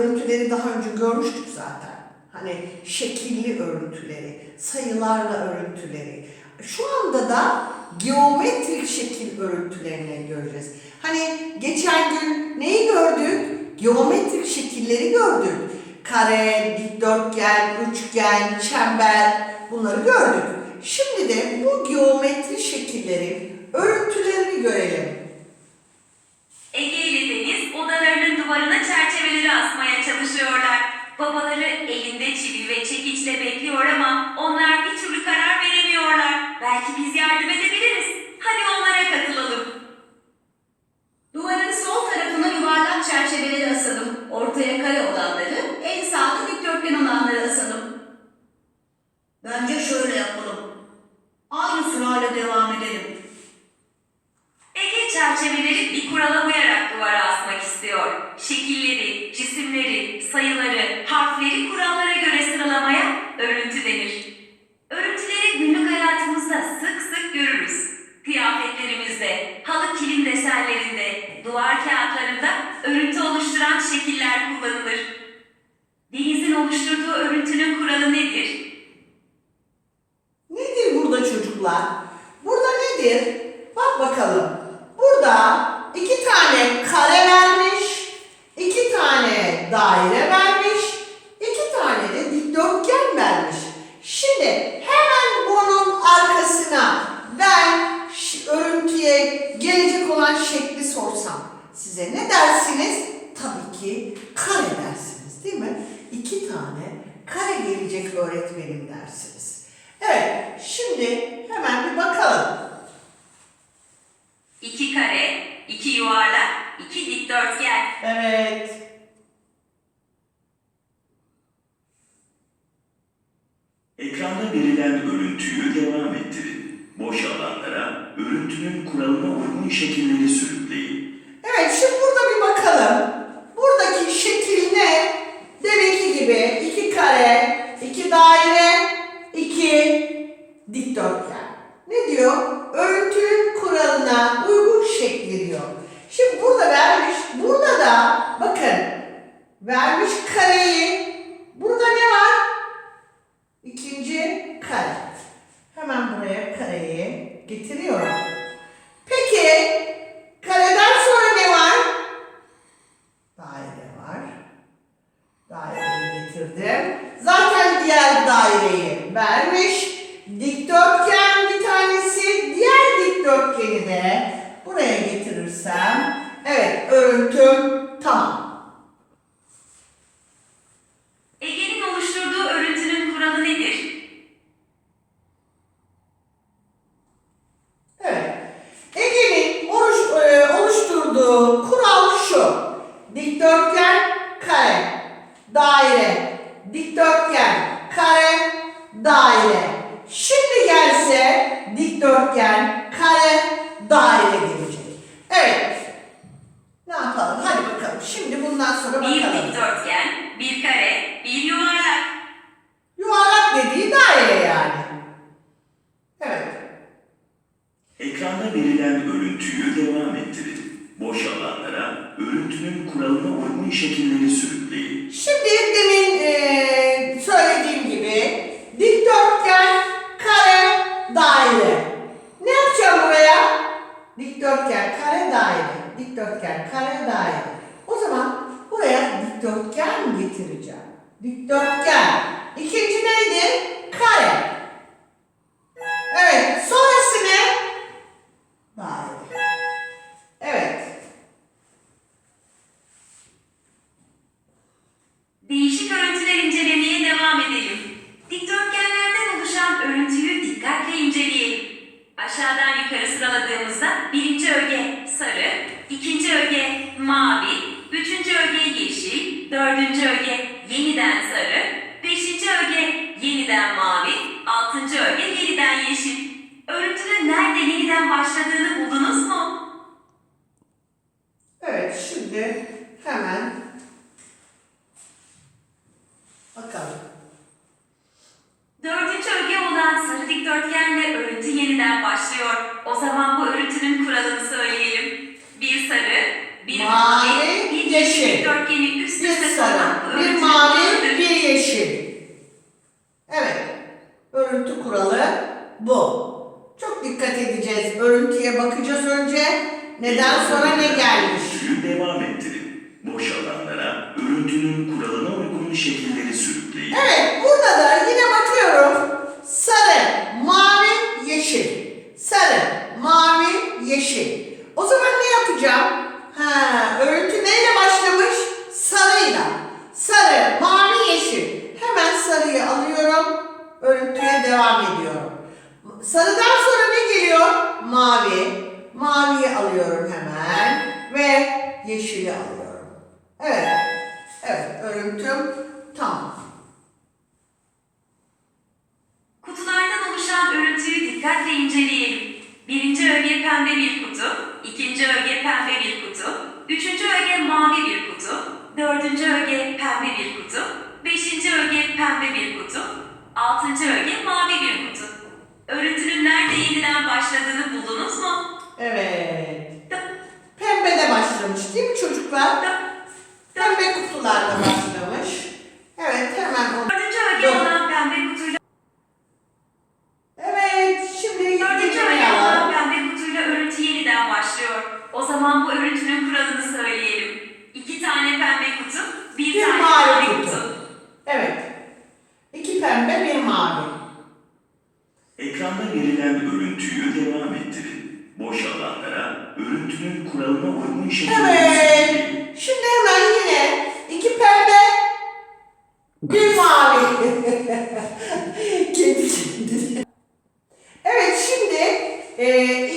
örüntüleri daha önce görmüştük zaten. Hani şekilli örüntüleri, sayılarla örüntüleri. Şu anda da geometrik şekil örüntülerini göreceğiz. Hani geçen gün neyi gördük? Geometrik şekilleri gördük. Kare, dikdörtgen, üçgen, çember bunları gördük. Şimdi de bu geometri şekillerin örüntülerini görelim. Ege ile Deniz odalarının duvarına çerçeveleri asmaya çalışıyorlar. Babaları elinde çivi ve çekiçle bekliyor ama onlar bir türlü karar veremiyorlar. Belki biz yardım edebiliriz. Hadi onlara katılalım. Duvarın sol tarafına yuvarlak çerçeveleri asalım. Kilim desenlerinde, duvar kağıtlarında örüntü oluşturan şekiller kullanılır. Denizin oluşturduğu örüntünün kuralı? Nedir burada çocuklar? Burada nedir? Bak bakalım. Burada iki tane kare vermiş, iki tane daire vermiş, iki tane de dikdörtgen vermiş. Şimdi hemen bunun arkasına ben ş- örüntüye gelecek olan şekli sorsam size ne dersiniz? Tabii ki kare dersiniz değil mi? İki tane kare gelecek öğretmenim dersiniz. Evet, şimdi hemen bir bakalım. İki kare, iki yuvarlak, iki dikdörtgen. Evet. Ekranda verilen örüntüyü devam ettirin. Boş alanlara örüntünün kuralına uygun şekilleri sürükleyin. Evet, şimdi burada bir bakalım. Buradaki şekil ne? Deminki gibi iki kare, iki daire, iki dikdörtgen. Ne diyor? Örüntünün kuralına uygun şekli diyor. Şimdi burada vermiş, burada da bakın vermiş kareyi. Örüntüm tamam. Şimdi hemen bakalım. Dördüncü öge olan sarı dikdörtgenle örüntü yeniden başlıyor. O zaman bu örüntünün kuralını söyleyelim. Bir sarı, bir mavi, mavi bir yeşil. Dikdörtgenin üst üste bir sarı, bir mavi, bir yeşil. Evet, örüntü kuralı bu. Çok dikkat edeceğiz. Örüntüye bakacağız önce. Neden sonra ne gelmiş? Şekilleri sürükleyin. Evet, burada da yine bakıyorum. Sarı, mavi, yeşil. Sarı, mavi, yeşil. O zaman ne yapacağım? Ha, örüntü neyle başlamış? Sarıyla. Sarı, mavi, yeşil. Hemen sarıyı alıyorum. Örüntüye devam ediyorum. Sarıdan sonra ne geliyor? Mavi. Maviyi alıyorum hemen ve yeşili alıyorum. Evet. Evet, örüntüm tamam. Kutulardan oluşan örüntüyü dikkatle inceleyelim. Birinci öge pembe bir kutu, ikinci öge pembe bir kutu, üçüncü öge mavi bir kutu, dördüncü öge pembe bir kutu, beşinci öge pembe bir kutu, altıncı öge mavi bir kutu. Örüntünün nerede yeniden başladığını buldunuz mu? Evet. Pembede başlamış değil mi çocuklar? Pembe kutularla başlamış. Evet hemen onu. Dördüncü Dur. olan pembe kutuyla Evet şimdi Dördüncü öge olan pembe kutuyla örüntü yeniden başlıyor. O zaman bu örüntünün kuralını söyleyelim. İki tane pembe kutu, bir, Bir tane mavi mavi kutu. kutu. Evet. İki pembe bir mavi. Ekranda verilen örüntüyü devam ettirin. Boş alanlara örüntünün kuralına uygun şekilleri Evet. Şimdi hemen yine iki pembe bir mavi. Kendi kendine. Evet şimdi e,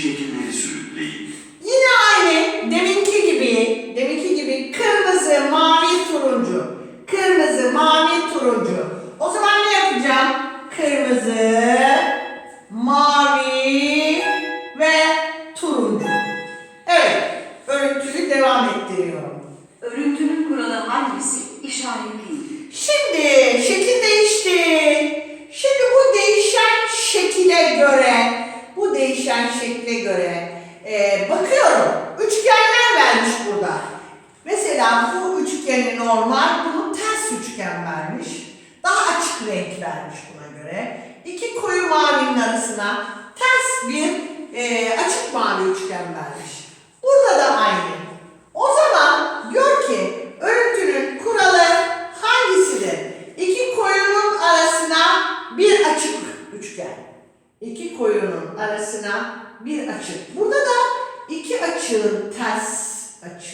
şekilleri sürükleyin. Mesela bu üçgeni normal, bunu ters üçgen vermiş. Daha açık renk vermiş buna göre. İki koyu mavinin arasına ters bir e, açık mavi üçgen vermiş. Burada da aynı. O zaman gör ki örüntünün kuralı hangisidir? İki koyunun arasına bir açık üçgen. İki koyunun arasına bir açık. Burada da iki açığın ters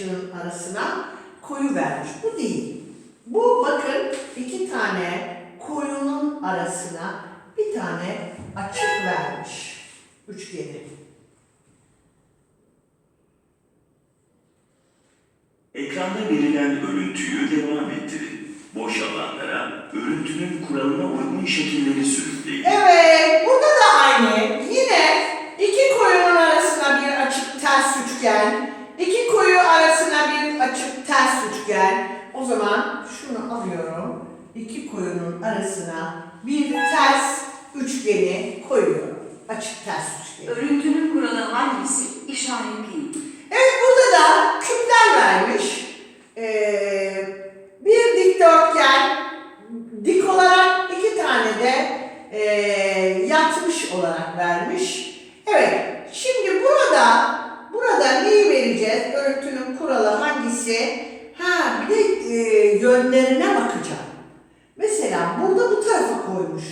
açığın arasına koyu vermiş. Bu değil. Bu bakın iki tane koyunun arasına bir tane açık vermiş üçgeni. Ekranda verilen örüntüyü devam ettirin. Boş alanlara örüntünün kuralına uygun şekilleri sürükleyin. Evet, burada da aynı. Yine iki koyunun arasına bir açık ters üçgen, iki koyu arasına bir açık ters üçgen. O zaman şunu alıyorum. İki koyunun arasına bir ters üçgeni koyuyorum. Açık ters üçgeni. Örüntünün kuralı hangisi? İşaretleyin. Evet burada da küpler vermiş. Ee, bir dikdörtgen dik olarak iki tane de ee, yatmış olarak vermiş. Evet şimdi burada burada neyi vereceğiz? Örüntünün kuralı hangisi? De ee, yönlerine bakacağım. Mesela burada bu tarafa koymuş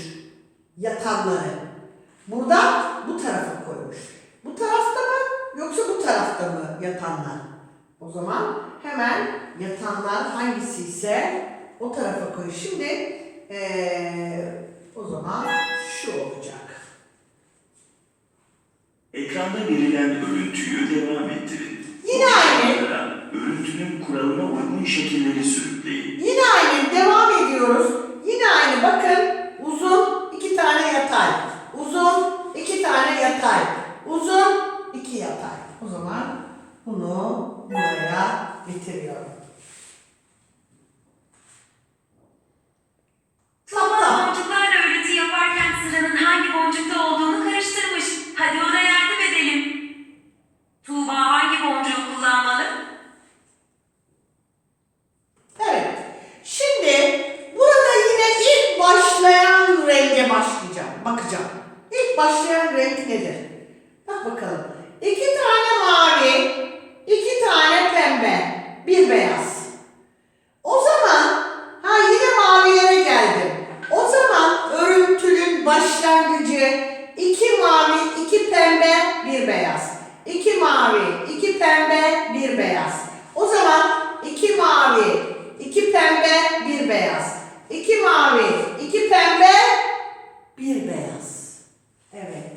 yatanları. Burada bu tarafa koymuş. Bu tarafta mı yoksa bu tarafta mı yatanlar? O zaman hemen yatanlar hangisi ise o tarafa koy. Şimdi eee, o zaman şu olacak. Ekranda verilen örüntüyü devam ettirin. Yine aynı. Örüntünün kuralına uygun şekilleri sürükleyin. Yine aynı devam ediyoruz. Yine aynı bakın uzun iki tane yatay. Uzun iki tane yatay. Uzun iki yatay. O zaman bunu buraya getiriyorum. Tuğba boncuklarla örüntü yaparken sıranın hangi boncukta olduğunu karıştırmış. Hadi ona yardım edelim. Tuğba hangi boncuğu kullanmalı? Evet. Şimdi burada yine ilk başlayan renge başlayacağım. Bakacağım. İlk başlayan renk nedir? Bak bakalım. İki tane mavi, iki tane pembe, bir beyaz. O zaman ha yine mavilere geldim. O zaman örüntünün başlangıcı iki mavi, iki pembe, bir beyaz. İki mavi, iki pembe, bir beyaz. O zaman iki mavi, iki pembe, bir beyaz. İki mavi, iki pembe, bir beyaz. Evet.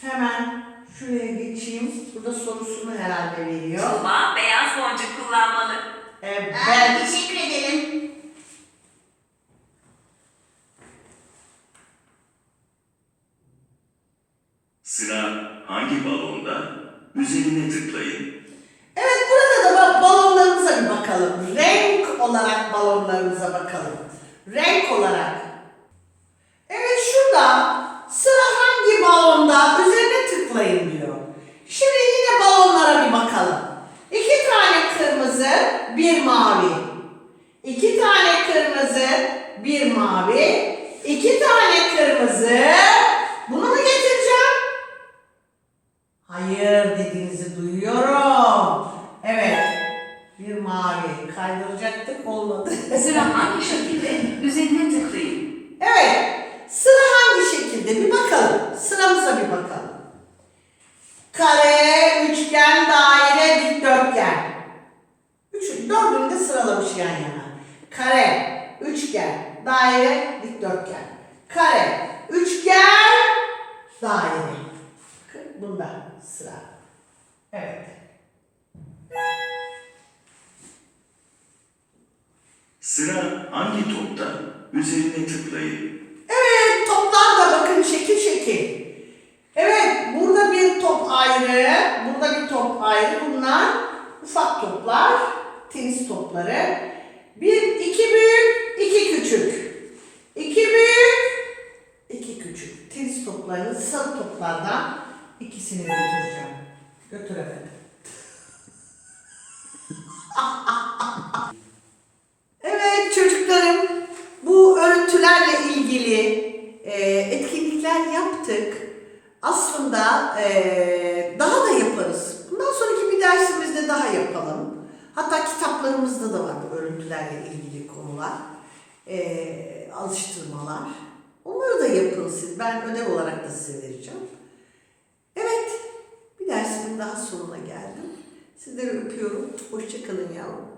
Hemen şuraya geçeyim. Burada sorusunu herhalde veriyor. Tuğba beyaz boncuk kullanmalı. Evet. Aa, teşekkür ederim. Sıra hangi balonda? Üzerine tıklayın. Evet burada da ba- balonlarımıza bir bakalım. Renk olarak balonlarımıza bakalım. Renk olarak. Evet şurada sıra hangi balonda üzerine tıklayın diyor. Şimdi yine balonlara bir bakalım. İki tane kırmızı, bir mavi. İki tane kırmızı, bir mavi. İki tane kırmızı. Dördünü de sıralamış yan yana. Kare, üçgen, daire, dikdörtgen. Kare, üçgen, daire. Bunda sıra. Evet. Sıra hangi topta? Üzerine tıklayın. Evet toplar da bakın şekil şekil. Evet burada bir top ayrı, burada bir top ayrı. Bunlar ufak toplar, tenis topları. Bir, iki büyük, iki küçük. İki büyük, iki küçük. Tenis toplarını sarı toplardan ikisini götüreceğim. Götür efendim. Evet çocuklarım, bu örüntülerle ilgili e, etkinlikler yaptık. Aslında e, daha da yaparız. Bundan sonraki bir dersimizde daha yapalım. Hatta kitaplarımızda da var bu örüntülerle ilgili konular, e, alıştırmalar. Onları da yapın siz. Ben ödev olarak da size vereceğim. Evet, bir dersimin daha sonuna geldim. Sizleri öpüyorum. Hoşçakalın yavrum.